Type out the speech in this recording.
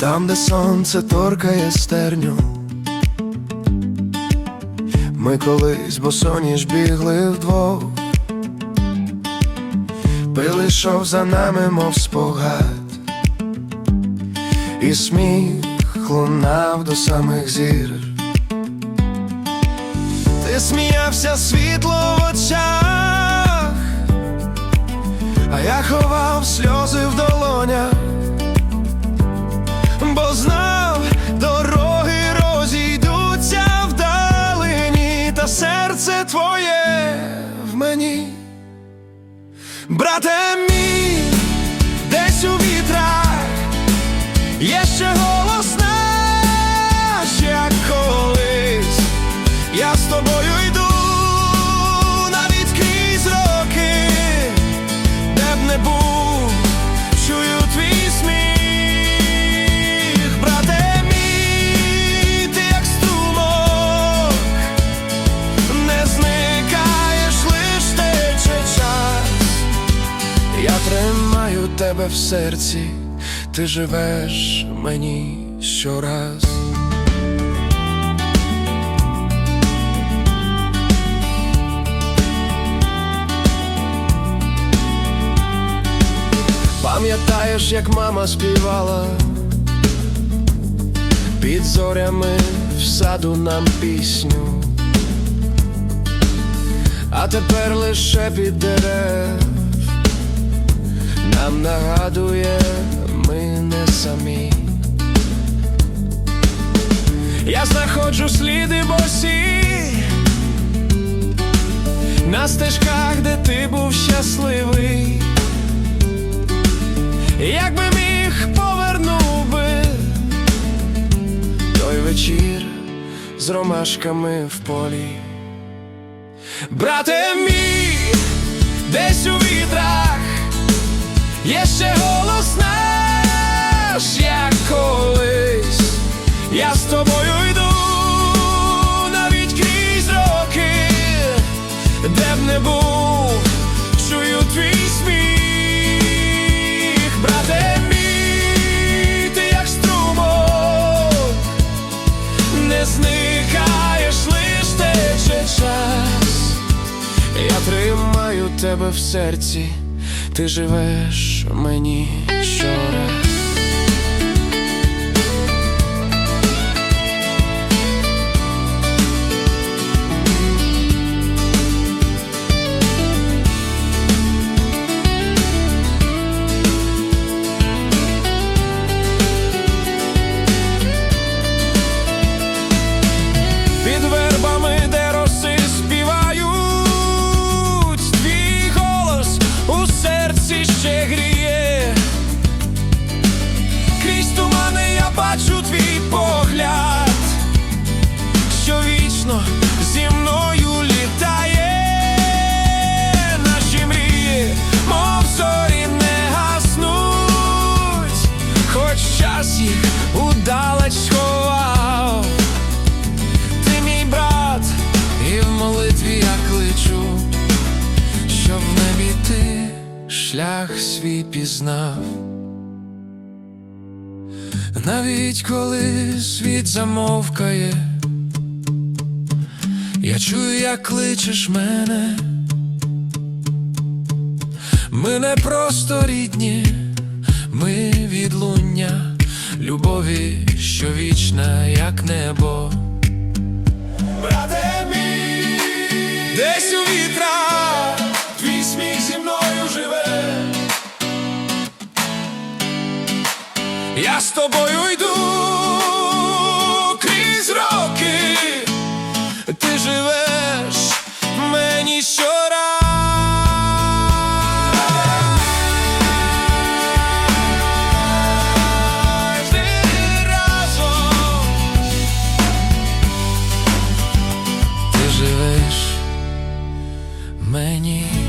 Там, де сонце торкає стерню. Ми колись босоніж бігли вдвох, пили йшов за нами, мов спогад, і сміх лунав до самих зір. Ти сміявся світло в очах, а я ховав сльози Брате тримаю тебе в серці, ти живеш мені щораз. Пам'ятаєш, як мама співала? Під зорями в саду нам пісню, а тепер лише під дерев нам нагадує, ми не самі. Я знаходжу сліди босі на стежках, де ти був щасливий. Якби міг повернув би той вечір з ромашками в полі. Брате мій, є ще голос наш, як колись. Я з тобою йду навіть крізь роки, де б не був, чую твій сміх, брате мій, ти як струмок, не зникаєш, лиш тече час. Я тримаю тебе в серці, ти живеш мені щораз. Шлях свій пізнав. Навіть коли світ замовкає, я чую, як кличеш мене. Ми не просто рідні, ми відлуння любові, що вічна, як небо. мені.